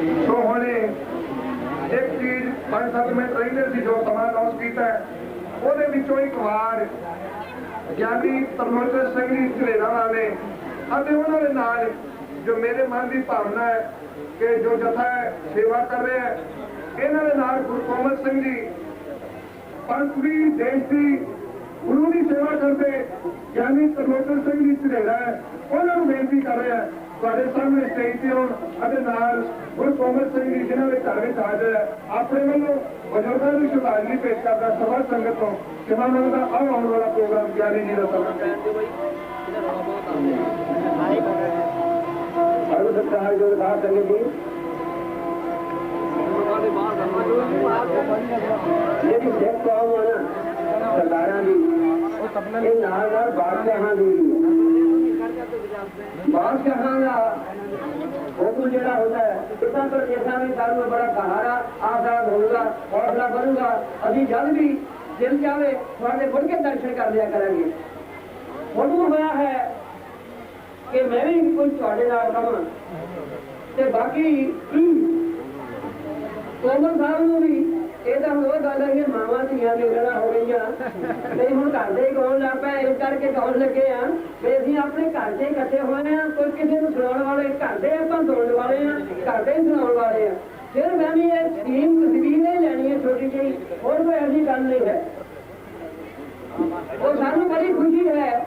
ਸੋ ਹੁਣੇ ਇੱਕ ਚੀਜ਼ 5-7 ਮਿੰਟ ਰਹਿੰਦੇ ਸੀ ਜੋ ਸਮਾਂ ਅਨਾਉਂਸ ਕੀਤਾ ਉਹਦੇ ਵਿੱਚੋਂ ਇੱਕ ਵਾਰ ਗਿਆਨੀ ਤਰਨੋਜਰ ਸਿੰਘ ਜੀ ਝਲੇਰਾ ਵਾਲੇ ਅਤੇ ਉਹਨਾਂ ਦੇ ਨਾਲ ਜੋ ਮੇਰੇ ਮਨ ਦੀ ਭਾਵਨਾ ਹੈ ਕਿ ਜੋ ਜਥਾ ਹੈ, ਸੇਵਾ ਕਰ ਰਿਹਾ ਹੈ, ਇਹਨਾਂ ਦੇ ਨਾਲ ਗੁਰੂ ਗੋਬਿੰਦ ਸਿੰਘ ਜੀ ਪੰਥ ਦੀ, ਦੇਸ਼ ਦੀ, ਗੁਰੂ ਦੀ ਸੇਵਾ ਕਰਦੇ ਗਿਆਨੀ ਤਰਨੋਜਰ ਸਿੰਘ ਜੀ ਝਲੇਰਾ ਹੈ, ਉਹਨਾਂ ਨੂੰ ਬੇਨਤੀ ਕਰ ਰਿਹਾ ਤੁਹਾਡੇ ਸਾਹਮਣੇ ਸਟੇਜ ਤੇ ਆਉਣ ਅਤੇ ਨਾਲ ਗੁਰੂ ਗੋਬਿੰਦ ਸਿੰਘ ਜੀ, ਜਿਨ੍ਹਾਂ ਦੇ ਘਰ ਵਿੱਚ ਹਾਜ਼ਰ ਹੈ ਆਪਣੇ ਵੱਲੋਂ ਬਜ਼ੁਰਗਾਂ ਨੂੰ ਸ਼ਰਧਾਂਜਲੀ ਪੇਸ਼ ਕਰਦਾ, ਸਭਾ ਸੰਗਤ ਤੋਂ ਸੇਵਾ ਮੰਗਦਾ ਆਓ ਆਉਣ ਵਾਲਾ ਪ੍ਰੋਗਰਾਮ ਗਿਆਨੀ ਜੀ ਦਾ ਸਮਾਂ ਸਰਵ ਸਤਿਕਾਰ ਜੋ ਦਾਸ ਸੰਗਤ ਜੀ। ਜਿਹੜੀ ਸਿੱਖ ਕੌਮ ਹੈ ਸਰਦਾਰਾਂ ਦੀ, ਇਹ ਨਾਲ ਨਾਲ ਬਾਦਸ਼ਾਹਾਂ ਦੀ ਬਾਦਸ਼ਾਹਾਂ ਦਾ ਹੁਕਮ ਜਿਹੜਾ ਹੁੰਦਾ ਹੈ ਇਦਾਂ ਪਰ ਜੈਸਾ ਵੀ ਸਾਨੂੰ ਬੜਾ ਕਹਾਰਾ ਆਜ਼ਾਦ ਹੋਊਗਾ ਹੌਸਲਾ ਬਣੂਗਾ। ਅਸੀਂ ਜਦ ਵੀ ਦਿਲ ਜਾਵੇ ਤੁਹਾਡੇ ਮੁੜ ਕੇ ਦਰਸ਼ਨ ਕਰ ਲਿਆ ਕਰਾਂਗੇ। ਹੁਣ ਹੋਇਆ ਹੈ ਕਿ ਮੈਂ ਵੀ ਕੋਈ ਤੁਹਾਡੇ ਨਾਲ ਕਹਾਂ ਤੇ ਬਾਕੀ ਕੋਮਲ ਸਾਹਿਬ ਨੂੰ ਵੀ ਇਹ ਤਾਂ ਹੁਣ ਉਹ ਗੱਲ ਹੈ ਕਿ ਮਾਵਾਂ ਧੀਆਂ ਦੇ ਲੜਾ ਹੋ ਗਈਆਂ ਤੇ ਹੁਣ ਘਰ ਦੇ ਹੀ ਕੌਣ ਲੱਗ ਪਿਆ ਇਸ ਕਰਕੇ ਕੌਣ ਲੱਗੇ ਆ? ਵੀ ਅਸੀਂ ਆਪਣੇ ਘਰ ਦੇ ਇਕੱਠੇ ਹੋਏ ਆ। ਕੋਈ ਕਿਸੇ ਨੂੰ ਸੁਣਾਉਣ ਵਾਲੇ, ਘਰ ਦੇ ਆਪਾਂ ਸੁਣਨ ਵਾਲੇ ਆ, ਘਰ ਦੇ ਹੀ ਸੁਣਾਉਣ ਵਾਲੇ ਆ। ਫਿਰ ਮੈਂ ਵੀ ਇਹ ਸਕੀਮ ਤਸਵੀਰ ਨਹੀਂ ਲੈਣੀ ਹੈ ਛੋਟੀ ਜਿਹੀ। ਹੋਰ ਕੋਈ ਐਸੀ ਗੱਲ ਨਹੀਂ ਹੈ। ਉਹ ਸਾਨੂੰ ਬੜੀ ਖੁਸ਼ੀ ਹੈ।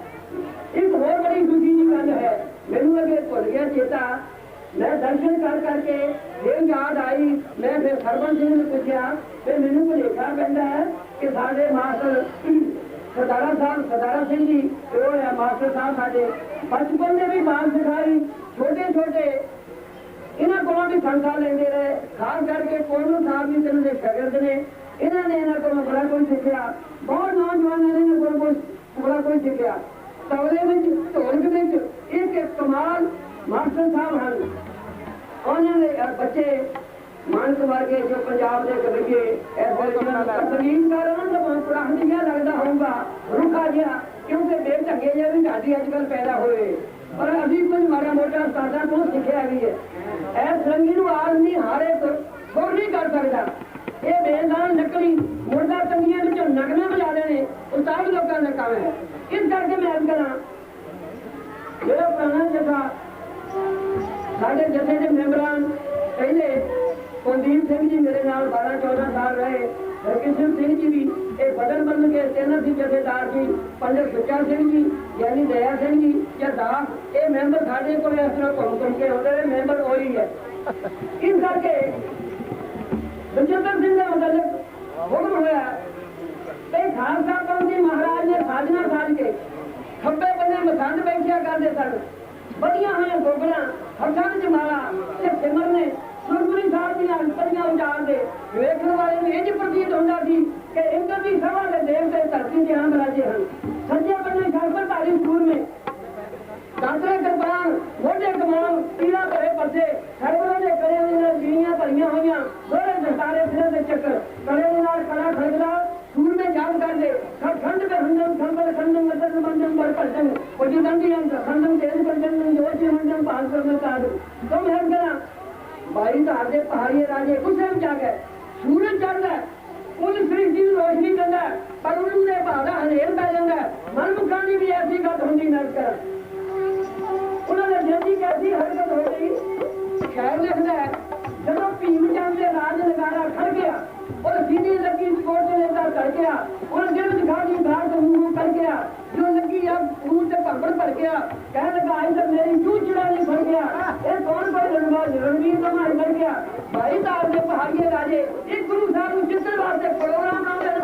ਇੱਕ ਹੋਰ ਬੜੀ ਖੁਸ਼ੀ ਦੀ ਗੱਲ ਹੈ। ਮੈਨੂੰ ਅੱਗੇ ਭੁੱਲ ਗਿਆ ਚੇਤਾ। ਮੈਂ ਦਰਸ਼ਨ ਕਰ ਕਰਕੇ ਫਿਰ ਯਾਦ ਆਈ, ਮੈਂ ਫਿਰ ਸਰਵਨ ਸਿੰਘ ਨੂੰ ਪੁੱਛਿਆ, ਤੇ ਮੈਨੂੰ ਭੁਲੇਖਾ ਪੈਂਦਾ ਹੈ ਕਿ ਸਾਡੇ ਮਾਸਟਰ ਸਰਦਾਰਾ ਸਾਹਿਬ, ਸਰਦਾਰਾ ਸਿੰਘ ਜੀ, ਉਹ ਹੈ ਮਾਸਟਰ ਸਾਹਿਬ ਸਾਡੇ। ਬਚਪਨ ਦੇ ਵੀ ਬਾਲ ਸਿਖਾਈ ਛੋਟੇ ਛੋਟੇ ਇਹਨਾਂ ਕੋਲੋਂ ਵੀ ਸੰਸਾ ਲੈਂਦੇ ਰਹੇ। ਖਾਸ ਕਰਕੇ ਕੋਮਲ ਸਾਹਿਬ ਜੀ ਤੈਨੂੰ ਦੇ ਸ਼ਾਗਿਰਦ ਨੇ। ਇਹਨਾਂ ਨੇ ਇਹਨਾਂ ਕੋਲੋਂ ਬੜਾ ਕੁਝ ਸਿੱਖਿਆ। ਬਹੁਤ ਨੌਜਵਾਨਾਂ ਨੇ ਇਹਨਾਂ ਕੋਲੋਂ ਕੁਛ, ਬੜਾ ਕੁਝ ਸਿੱਖਿਆ। ਤਬਲੇ ਵਿੱਚ ਢੋਲਕ ਵਿੱਚ ਇੱਕ ਇੱਕ ਕਮਾਲ ਮਾਸਟਰ ਸਾਹਿਬ ਹਨ। ਉਹਨਾਂ ਦੇ ਬੱਚੇ ਮਾਨਕ ਵਰਗੇ ਜੋ ਪੰਜਾਬ ਦੇ ਕਵੀਏ ਜਿਹਨਾਂ ਦਾ ਸੰਗੀਤ ਕਰ ਉਹਨਾਂ ਦਾ ਬਹੁਤ ਪੁਰਾਣੀ ਜਿਹਾ ਲੱਗਦਾ ਹੋਊਗਾ ਰੁੱਖਾ ਜਿਹਾ ਕਿਉਂਕਿ ਬੇਢੰਗੇ ਜਿਹੇ ਵੀ ਸਾਡੀ ਅੱਜ ਕੱਲ੍ਹ ਪੈਦਾ ਹੋਏ। ਪਰ ਅਸੀਂ ਕੁਝ ਮਾੜਾ ਮੋਟਾ ਸਾਡਾ ਤੋਂ ਸਿੱਖਿਆ ਵੀ ਹੈ। ਐ ਸੰਗੀ ਨੂੰ ਆਦਮੀ ਹਾਰੇ ਤੋਂ ਹੋਰ ਨਹੀਂ ਕਰ ਸਕਦਾ। ਇਹ ਬੇਦਾਨ ਨਕਲੀ ਮੁਰਦਾ ਤੰਗੀਆਂ ਵਿੱਚੋਂ ਨਗਨਾ ਬਜਾ ਦੇਣੇ ਉਸਤਾਦ ਲੋਕਾਂ ਦਾ ਕੰਮ ਹੈ। ਇਸ ਕਰਕੇ ਮੈਂ ਅੱਜ ਕਰਾਂ। ਜਿਹੜਾ ਪੁਰਾਣਾ ਜਥਾ ਸਾਡੇ ਜਥੇ ਦੇ ਮੈਂਬਰਾਂ ਪਹਿਲੇ ਕੁਲਦੀਪ ਸਿੰਘ ਜੀ ਮੇਰੇ ਨਾਲ 12 14 ਸਾਲ ਰਹੇ, ਹਰਕਿਸ਼ਨ ਸਿੰਘ ਜੀ ਵੀ ਇਹ ਬਦਲ ਬਦਲ ਕੇ ਤਿੰਨ ਸੀ ਜਥੇਦਾਰ ਜੀ ਪੰਡਤ ਸੁੱਚਾ ਸਿੰਘ ਜੀ, ਯਾਨੀ ਦਇਆ ਸਿੰਘ ਜੀ, ਜਾਂ ਦਾਸ, ਇਹ ਮੈਂਬਰ ਸਾਡੇ ਕੋਲ ਇਸ ਤਰ੍ਹਾਂ ਘੁੰਮ ਘੁੰਮ ਕੇ ਆਉਂਦੇ ਨੇ ਮੈਂਬਰ ਉਹੀ ਹੈ। ਇਸ ਕਰਕੇ ਬਲਜਿੰਦਰ ਸਿੰਘ ਦਾ ਮੁਤਲਕ ਹੁਕਮ ਹੋਇਆ ਤੇ ਖਾਲਸਾ ਪੰਥ ਜੀ ਮਹਾਰਾਜ ਨੇ ਸਾਜਨਾ ਸਾਜ ਕੇ ਖੱਬੇ ਬੰਨੇ ਮਸੰਦ ਬੈਠਿਆ ਕਰਦੇ ਸਨ। ਵਧੀਆਂ ਹੋਈਆਂ ਗੋਗਲਾਂ ਹੱਥਾਂ ਵਿੱਚ ਮਾਲਾ ਤੇ ਸਿਮਰ ਨੇ ਸੁਰਗੁਰੀ ਸਾਹਿਬ ਦੀਆਂ ਅੰਤਰੀਆਂ ਉਜਾੜਦੇ ਵੇਖਣ ਵਾਲੇ ਨੂੰ ਇੰਜ ਪ੍ਰਤੀਤ ਹੁੰਦਾ ਸੀ ਕਿ ਇੰਦਰ ਦੀ ਸਭਾ ਦੇ ਦੇਵਤੇ ਧਰਤੀ ਦੇ ਆਮ ਰਾਜੇ ਹਨ। ਸੱਜੇ ਬੰਨੇ ਸ਼ਾਸਤਰ ਧਾਰੀ ਸੂਰਮੇ ਦਾਤਰੇ ਕਿਰਪਾਨ ਮੋਢੇ ਕਮਾਨ ਤੀਰਾ ਭਰੇ ਪਰਦੇ, ਸਰਵਰਾਂ ਦੇ ਕਰੇ ਦੇ ਨਾਲ ਜੀਨੀਆਂ ਭਰੀਆਂ ਹੋਈਆਂ ਦੋਰੇ ਦਸਤਾਰੇ ਸਿਰੇ ਦੇ ਚੱਕਰ। ਕਰੇ ਦੇ ਨਾਲ ਕਲਾ ਖੜਕਦਾ ਸੂਰਮੇ ਯਾਦ ਕਰਦੇ ਖੰਡ ਕੇ ਹੰਦਮ ਸੰਬਲ, ਖੰਡਮ ਮਦਨ ਮੰਦਮ ਬਰ ਪਰਜਨ ਉਜੀ ਦੰਦੀ ਅੰਤ ਖੰਡਮ ਤੇਜ ਪਰਜਨ ਜੋਤੀ ਮੰਦਮ ਪਾਲ ਕਰਨਾ ਕਾਦ ਤੁਮ ਹੈ ਕਰਾਂ ਬਾਈ ਧਾਰ ਦੇ ਪਹਾੜੀ ਰਾਜੇ ਗੁੱਸੇ ਵਿੱਚ ਆ ਗਏ ਸੂਰਜ ਚੜ੍ਹਦਾ ਉਹ ਸ੍ਰੀ ਜੀ ਨੂੰ ਰੋਸ਼ਨੀ ਦਿੰਦਾ ਹੈ, ਪਰ ਉਹਨੂੰ ਦੇ ਭਾਦਾ ਹਨੇਰ ਪੈ ਜਾਂਦਾ ਹੈ। ਮਨਮੁਖਾਂ ਦੀ ਵੀ ਐਸੀ ਗੱਲ ਹੁੰਦੀ ਨਰਕ ਉਹਨਾਂ ਨੇ ਜਿੰਦੀ ਕੈਸੀ ਜਦੋਂ ਭੀਮ ਚੰਦ ਦੇ ਰਾਜ ਨਗਾਰਾ ਖੜ ਗਿਆ, ਉਹ ਸੀधी ਲੱਗੀ ਕੋਟ ਦੇ ਅੰਦਰ ਚੜ ਗਿਆ, ਉਹ ਜਿਵੇਂ ਦਿਖਾ ਦੀ ਬਾਹਰ ਤੋਂ ਮੂੰਹ ਕਰ ਗਿਆ ਜੋ ਲੱਗੀ ਆ ਮੂੰਹ ਤੇ ਭੰਬੜ ਭਰ ਗਿਆ, ਕਹਿਣ ਲੱਗਾ ਅੱਜ ਤੱਕ ਮੇਰੀ ਜੂ ਚੜਾ ਨਹੀਂ ਫੜ ਗਿਆ, ਇਹ ਕੌਣ ਕੋਈ ਰਣਵਾ ਰਣਵੀਰ ਦਾ ਮਾਰ ਕਰ ਗਿਆ। ਭਾਈ ਸਾਹਿਬ ਦੇ ਪਹਾੜੀਏ ਰਾਜੇ, ਇਹ ਗੁਰੂ ਸਾਹਿਬ ਨੂੰ ਜਿੱਤਣ ਵਾਸਤੇ ਪ੍ਰੋਗਰਾਮ ਬਣਾਉਂਦੇ ਨੇ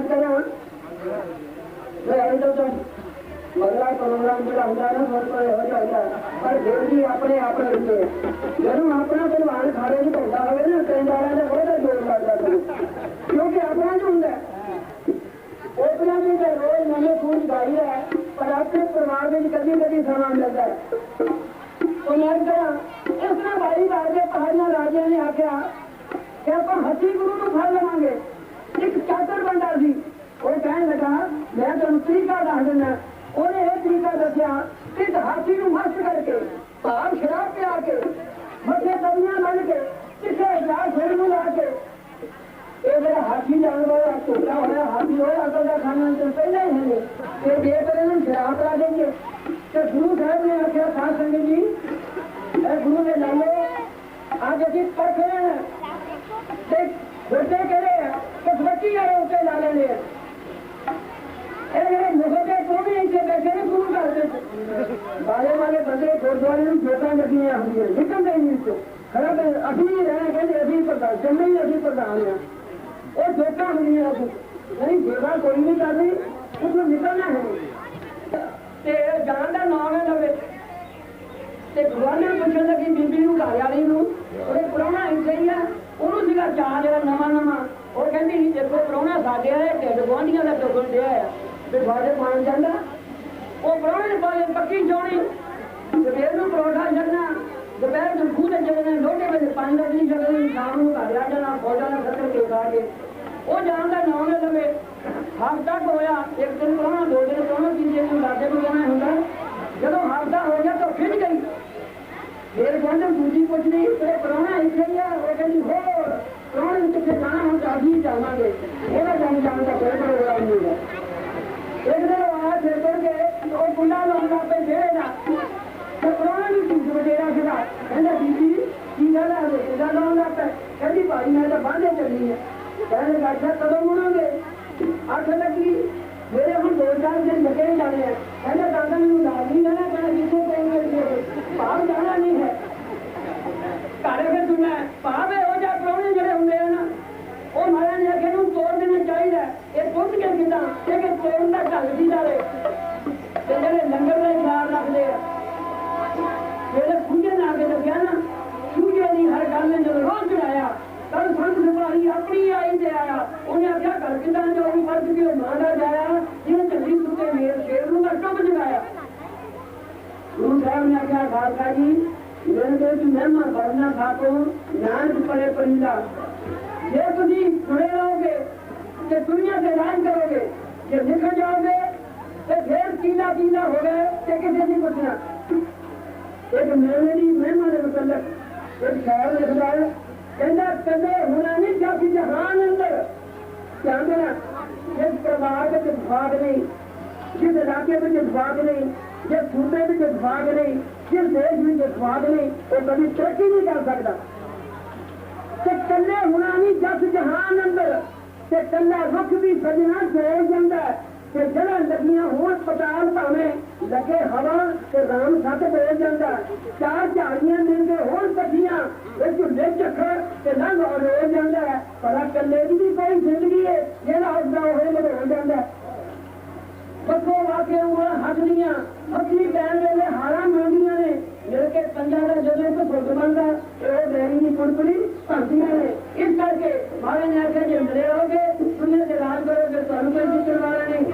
ਪ੍ਰੋਗਰਾਮ ਕਰਾਂ ਮੈਂ ਅੰਦਰ ਤੋਂ ਮੰਗਲਾ ਪ੍ਰੋਗਰਾਮ ਜਿਹੜਾ ਹੁੰਦਾ ਨਾ ਬਹੁਤ ਕੋਈ ਹੋ ਜਾਂਦਾ ਪਰ ਫਿਰ ਵੀ ਆਪਣੇ ਆਪ ਰਹਿੰਦੇ ਜਦੋਂ ਆਪਣਾ ਪਰਿਵਾਰ ਖਾੜੇ ਨੂੰ ਪੈਂਦਾ ਹੋਵੇ ਨਾ ਕੈਂਦਾਰਾਂ ਦੇ ਹੋਏ ਤਾਂ ਜੋਰ ਲੱਗਦਾ ਕਿਉਂਕਿ ਆਪਣਾ ਜੋ ਹੁੰਦਾ ਉਹਨਾਂ ਦੇ ਤਾਂ ਰੋਜ਼ ਨਵੇਂ ਫੂਲ ਗਾਈ ਹੈ ਪਰ ਆਪਣੇ ਪਰਿਵਾਰ ਵਿੱਚ ਕਦੀ ਕਦੀ ਸਮਾਂ ਮਿਲਦਾ ਹੈ ਉਹਨਾਂ ਦਾ ਇਸ ਨਾਲ ਬਾਰੀ ਬਾਰ ਦੇ ਪਹਾੜੀਆਂ ਰਾਜਿਆਂ ਨੇ ਆਖਿਆ ਕਿ ਆਪਾਂ ਹੱਥੀ ਗੁਰੂ ਨੂੰ ਫੜ ਲਵਾਂਗੇ। ਇੱਕ ਚਾਤਰ ਬੰਦਾ ਸੀ। ਉਹ ਕਹਿਣ ਲੱਗਾ, ਮੈਂ ਤੁਹਾਨੂੰ ਤਰੀਕਾ ਦੱਸ ਦਿੰਦਾ। ਉਹਨੇ ਇਹ ਤਰੀਕਾ ਦੱਸਿਆ ਕਿ ਹਾਥੀ ਨੂੰ ਮਸਤ ਕਰਕੇ। ਭਾਰ ਸ਼ਰਾਬ ਪਿਆ ਕੇ ਮੱਥੇ ਦਬੀਆਂ ਬੰਨ ਕੇ ਕਿਸੇ ਜਾ ਸਿਰ ਨੂੰ ਲਾ ਕੇ ਇਹ ਜਿਹੜਾ ਹਾਥੀ ਜਾਨਵਰ ਆ ਟੁੱਟਾ ਹੋਇਆ ਹਾਥੀ ਹੋਇਆ ਅਕਲ ਦਾ ਖਾਣਾ ਤੋਂ ਪਹਿਲਾਂ ਹੀ ਹੈ ਤੇ ਜੇ ਕਰ ਇਹਨੂੰ ਸ਼ਰਾਬ ਲਾ ਦੇਂਗੇ ਤੇ ਗੁਰੂ ਸਾਹਿਬ ਨੇ ਆਖਿਆ ਸਾਧ ਸੰਗਤ ਜੀ ਇਹ ਗੁਰੂ ਨੇ ਲਾਲੋ ਅੱਜ ਅਸੀਂ ਪਰਖ ਰਹੇ ਹਾਂ ਤੇ ਗੁਰਦੇ ਕਿਹੜੇ ਆ ਕਿ ਸਵੱਚੀ ਵਾਲੇ ਉੱਤੇ ਲਾ ਲੈਣੇ ਆ ਇਹ ਜਿਹੜੇ ਮੁਖਦੇ ਤੋਂ ਵੀ ਇੱਥੇ ਬੈਠੇ ਨੇ ਗੁਰੂ ਘਰ ਦੇ ਬਾਲੇ ਗੁਰਦੁਆਰੇ ਨੂੰ ਜੋਤਾਂ ਲੱਗੀਆਂ ਹੁੰਦੀਆਂ, ਨਿਕਲਦੇ ਨਹੀਂ ਵਿੱਚੋਂ ਖੜਾ ਤੇ ਅਸੀਂ ਹੀ ਕਹਿੰਦੇ ਅਸੀਂ ਪ੍ਰਧਾਨ, ਜੰਮੇ ਅਸੀਂ ਪ੍ਰਧਾਨ ਆ ਉਹ ਜੋਤਾਂ ਹੁੰਦੀਆਂ ਅਸੀਂ ਨਹੀਂ ਸੇਵਾ ਕੋਈ ਨਹੀਂ ਕਰਨੀ ਉਸ ਨੂੰ ਨਿਕਲਣਾ ਹੈ ਤੇ ਜਾਣ ਦਾ ਨਾਮ ਹੈ ਲਵੇ। ਤੇ ਗੁਰਵਾਨੇ ਨੂੰ ਪੁੱਛਣ ਲੱਗੀ, ਬੀਬੀ ਨੂੰ ਘਰ ਵਾਲੀ ਨੂੰ, ਉਹਦੇ ਪ੍ਰਾਹੁਣਾ ਇੱਥੇ ਹੀ ਆ, ਉਹਨੂੰ ਸੀਗਾ ਚਾਹ ਜਿਹੜਾ ਨਵਾਂ ਨਵਾਂ। ਉਹ ਕਹਿੰਦੀ, ਦੇਖੋ ਪ੍ਰਾਹੁਣਾ ਸਾਡੇ ਆਏ ਢਿੱਡ ਗੁਆਂਢੀਆਂ ਦਾ ਟੋਕਣ ਡਿਆ ਆ। ਤੇ ਸਾਡੇ ਪਾਣ ਜਾਂਦਾ। ਉਹ ਪ੍ਰਾਹੁਣੇ ਨੇ ਪੱਕੀ ਚੋਣੀ। ਦੁਪਹਿਰ ਨੂੰ ਪਰੌਂਠਾ ਛੱਡਣਾ, ਦੁਪਹਿਰ ਨੂੰ ਖੂਹ ਤੇ ਚੱਲਣਾ ਲੋਟੇ ਵਜੇ ਪੰਜ ਵਜੇ ਨਹੀਂ ਚੱਲਣੀ, ਸ਼ਾਮ ਨੂੰ ਘਰ ਆ ਜਾਣਾ ਫੌਜਾਂ ਨਾਲ ਖਤਰ ਕੇ ਖਾ ਕੇ। ਉਹ ਜਾਣ ਦਾ ਨਾਮ ਨਾ ਲਵੇ। ਹਫ਼ਤਾ ਹੋਇਆ, ਇੱਕ ਦਿਨ ਪ੍ਰਾਹੁਣਾ ਦੋ ਦਿਨ ਪ੍ਰਾਹੁਣਾ ਤੀਜੇ ਦਿਨ ਲਾਗੇ ਨੂੰ ਜਾਣਾ ਹੁੰਦਾ। ਜਦੋਂ ਹਫ਼ਤਾ ਹੋ ਗਿਆ ਤਾਂ ਖਿੱਚ ਗਈ। ਫਿਰ ਕਹਿੰਦੇ, ਦੂਜੀ ਪੁੱਛਦੀ ਤੇ ਪ੍ਰਾਹੁਣਾ ਇੱਥੇ ਹੀ ਆ? ਉਹ ਕਹਿੰਦੀ, ਹੋਰ ਪ੍ਰਾਹੁਣੇ ਨੂੰ ਕਿੱਥੇ ਜਾਣਾ, ਹੁਣ ਤਾਂ ਅਸੀਂ ਜਾਵਾਂਗੇ। ਇਹਦਾ ਜਾਣ ਜਾਣ ਦਾ ਕੋਈ ਪ੍ਰੋਗਰਾਮ ਨਹੀਂ ਹੈ। ਇੱਕ ਦਿਨ ਉਹ ਆਇਆ, ਫਿਰ ਤੁਰ ਕੇ ਉਹ ਕੁੰਡਾ ਲਾਉਂਦਾ ਪਏ, ਫੇਰ ਦਾ ਤੇ ਪ੍ਰਾਹੁਣਾ ਵੀ ਝੂਠ ਵਡੇਰਾ ਸੀਗਾ ਕਹਿੰਦਾ ਬੀਬੀ ਕੀ ਗੱਲ ਹੈ ਕੁੰਡਾ ਲਾਉਂਦਾ ਪਏ ਕਹਿੰਦੀ ਭਾਈ ਮੈਂ ਤਾਂ ਬਾਂਝੇ ਚੱਲੀ ਹੈ ਕਹਿੰਦੇ ਗੱਠਾ ਕਦੋਂ ਮੁੜਾਂਗੇ ਅੱਖ ਲੱਗੀ ਮਹਿਮਾ ਵਰਨਾ ਖਾਤੋ ਨਾਨਕ ਪੜੇ ਪਰਿੰਦਾ। ਜੇ ਤੁਸੀਂ ਸੁਣੇ ਰਹੋਗੇ ਤੇ ਦੁਨੀਆ ਤੇ ਰਾਜ ਕਰੋਗੇ, ਜੇ ਨਿਕਲ ਜਾਓਗੇ ਤੇ ਫੇਰ ਕੀਲਾ ਕੀਲਾ ਹੋ ਗਏ ਤੇ ਕਿਸੇ ਨਹੀਂ ਪੁੱਛਣਾ ਇੱਕ ਮੇਲੇ ਦੀ ਮਹਿਮਾ ਦੇ ਮੁਤਲਕ ਇੱਕ ਸ਼ਾਇਰ ਕਹਿੰਦਾ ਕਦੇ ਹੋਣਾ ਨਹੀਂ ਜਗ ਜਹਾਨ ਅੰਦਰ ਧਿਆਨ ਦੇਣਾ ਜਿਸ ਪਰਿਵਾਰ ਵਿੱਚ ਭਾਗ ਨਹੀਂ, ਜਿਸ ਇਲਾਕੇ ਵਿੱਚ ਭਾਗ ਨਹੀਂ, ਜਿਸ ਸੂਬੇ ਵਿੱਚ ਭਾਗ ਨਹੀਂ ਜਿਸ ਦੇਸ਼ ਵਿੱਚ ਭਾਗ ਨਹੀਂ ਉਹ ਕਦੀ ਤਰੱਕੀ ਨਹੀਂ ਕਰ ਸਕਦਾ। ਤੇ ਕੱਲੇ ਹੁਣਾ ਨਹੀਂ ਜਸ ਜਹਾਨ ਅੰਦਰ, ਤੇ ਕੱਲਾ ਰੁੱਖ ਵੀ ਸਜਣਾ ਸੋਲ ਜਾਂਦਾ ਤੇ ਜਿਹੜਾ ਲੱਗੀਆਂ ਹੋਣ ਪਤਾਲ ਭਾਵੇਂ ਲੱਗੇ ਹਵਾ ਤੇ ਰਾਮ ਸੱਤ ਬੋਲ ਜਾਂਦਾ ਚਾਰ ਝਾੜੀਆਂ ਦਿੰਦੇ ਕੇ ਹੋਣ ਇਕੱਠੀਆਂ ਇਹ ਝੁੱਲੇ ਚੱਕਰ ਤੇ ਲੰਘ ਹੋ ਜਾਂਦਾ ਹੈ। ਪਰ ਆਹ ਕੱਲੇ ਦੀ ਵੀ ਕੋਈ ਜ਼ਿੰਦਗੀ ਹੈ ਜਿਹੜਾ ਉਸਦਾ ਹੋਏ ਹੋ ਜਾਂਦਾ ਹੈ। ਵਾਕੇ ਉਹ ਹੱਸਦੀਆਂ ਹੱਸੀ ਪੈਣ ਵੇਲੇ ਹਾਰਾਂ ਮੰਗਦੀਆਂ ਨੇ। ਮਿਲ ਕੇ ਪੰਜਾਂ ਦਾ ਜਦੋਂ ਇੱਕ ਫੁੱਟ ਬਣਦਾ ਉਹ ਦੇਰੀ ਦੀ ਕੁੜਕੜੀ ਭੰਦੀਆਂ ਨੇ। ਇਸ ਕਰਕੇ ਮਾਰੇ ਨੇ ਆਖਿਆ ਜੇ ਮਿਲੇ ਹੋਗੇ ਦੁਨੀਆ ਦੇ ਰਾਜ ਕਰੋਗੇ ਤੁਹਾਨੂੰ ਕੋਈ ਜਿੱਤਣ ਵਾਲਾ ਨਹੀਂ।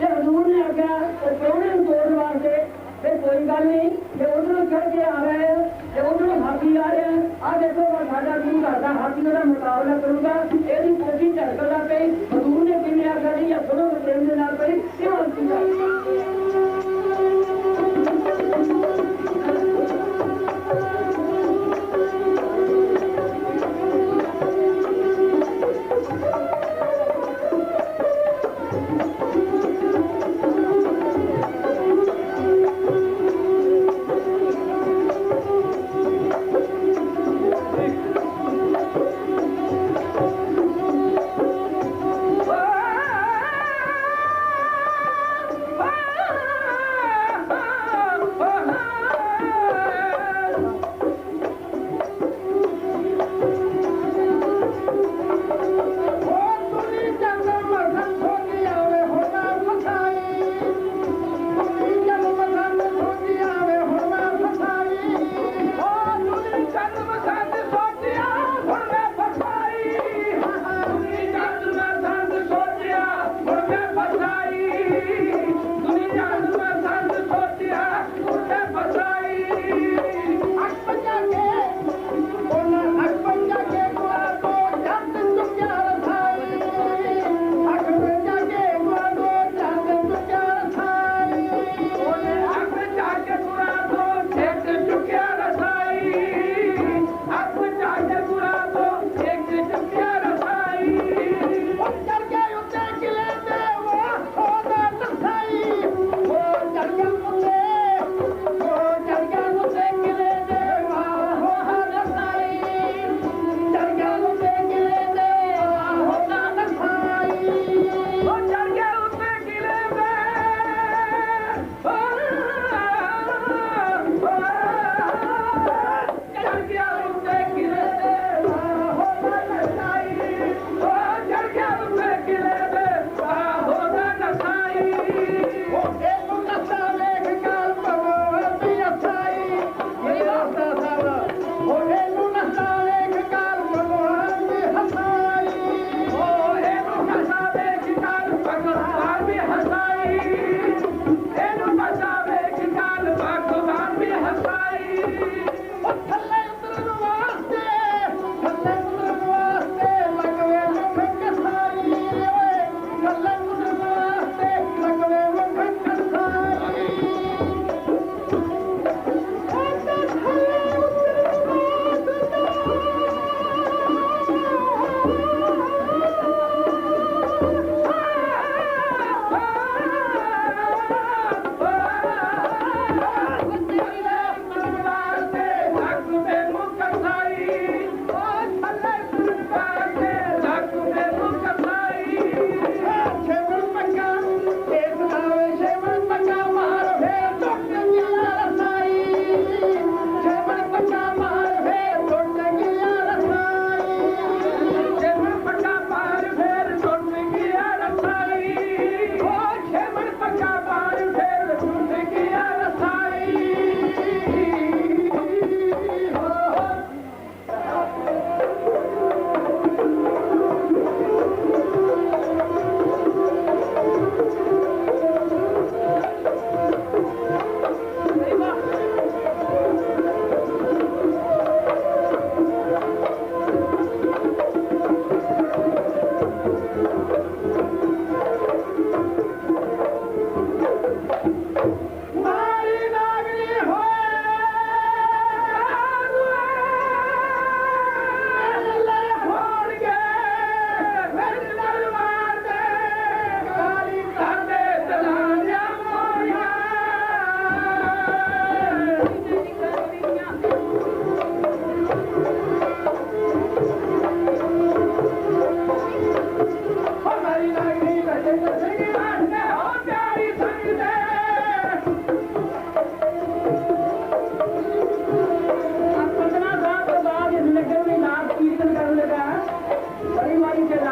ਤੇ ਹਜ਼ੂਰ ਨੇ ਆਖਿਆ ਉਹ ਪ੍ਰਾਹੁਣੇ ਨੂੰ ਤੋੜਨ ਵਾਸਤੇ ਤੇ ਕੋਈ ਗੱਲ ਨਹੀਂ ਜੇ ਉਧਰੋਂ ਚੜ ਕੇ ਆ ਰਹੇ ਆ ਤੇ ਉਧਰੋਂ ਹਾਥੀ ਆ ਰਿਹਾ। ਆ ਦੇਖੋ ਸਾਡਾ ਗੁਰੂ ਘਰ ਦਾ ਹਾਥੀ ਉਹਦਾ ਮੁਕਾਬਲਾ ਕਰੂਗਾ, ਇਹਦੀ ਕੋਸ਼ਿਸ਼ ਝੜਕਦਾ ਪਈ। ਹਜ਼ੂਰ ਨੇ ਕਿਵੇਂ ਆਖਿਆ ਜੀ ਅਸਲੋਂ ਪ੍ਰੇਮ ਦੇ ਨਾਲ ਪਈ ਕਿਉਂ ਸੀਗਾ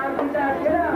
Obrigado,